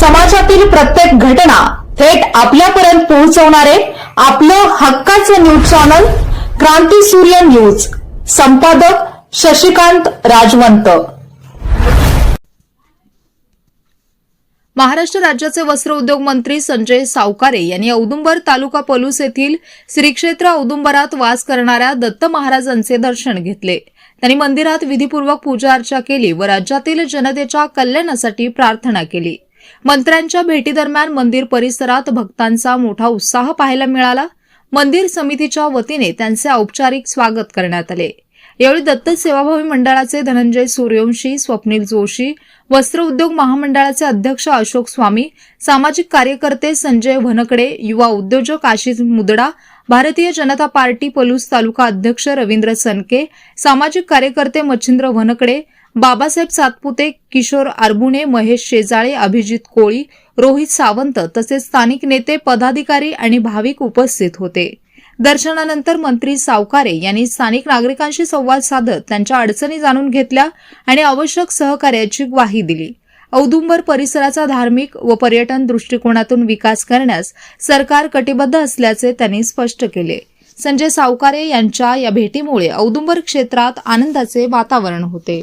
समाजातील प्रत्येक घटना थेट आपल्यापर्यंत पोहोचवणारे आपलं हक्काचं न्यूज चॅनल क्रांती सूर्य न्यूज. संपादक शशिकांत राजवंत. महाराष्ट्र राज्याचे वस्त्र उद्योग मंत्री संजय सावकारे यांनी औदुंबर तालुका पलूस येथील श्रीक्षेत्र औदुंबरात वास करणाऱ्या दत्त महाराजांचे दर्शन घेतले. त्यांनी मंदिरात विधीपूर्वक पूजा अर्चा केली व राज्यातील जनतेच्या कल्याणासाठी प्रार्थना केली. मंत्र्यांच्या भेटीदरम्यान मंदिर परिसरात भक्तांचा मोठा उत्साह पाहायला मिळाला. मंदिर समितीच्या वतीने त्यांचे औपचारिक स्वागत करण्यात आले. यावेळी दत्त सेवाभावी मंडळाचे धनंजय सूर्यवंशी स्वप्नील जोशी वस्त्र उद्योग महामंडळाचे अध्यक्ष अशोक स्वामी सामाजिक कार्यकर्ते संजय वनकडे युवा उद्योजक आशिष मुदडा भारतीय जनता पार्टी पलूस तालुका अध्यक्ष रवींद्र सनके सामाजिक कार्यकर्ते मच्छिंद्र वनकडे बाबासाहेब सातपुते किशोर आरबुणे महेश शेजाळे अभिजित कोळी रोहित सावंत तसेच स्थानिक नेते पदाधिकारी आणि भाविक उपस्थित होते. दर्शनानंतर मंत्री सावकारे यांनी स्थानिक नागरिकांशी संवाद साधत त्यांच्या अडचणी जाणून घेतल्या आणि आवश्यक सहकार्याची ग्वाही दिली. औदुंबर परिसराचा धार्मिक व पर्यटन दृष्टिकोनातून विकास करण्यास सरकार कटिबद्ध असल्याचे त्यांनी स्पष्ट केले. संजय सावकारे यांच्या या भेटीमुळे औदुंबर क्षेत्रात आनंदाचे वातावरण होते.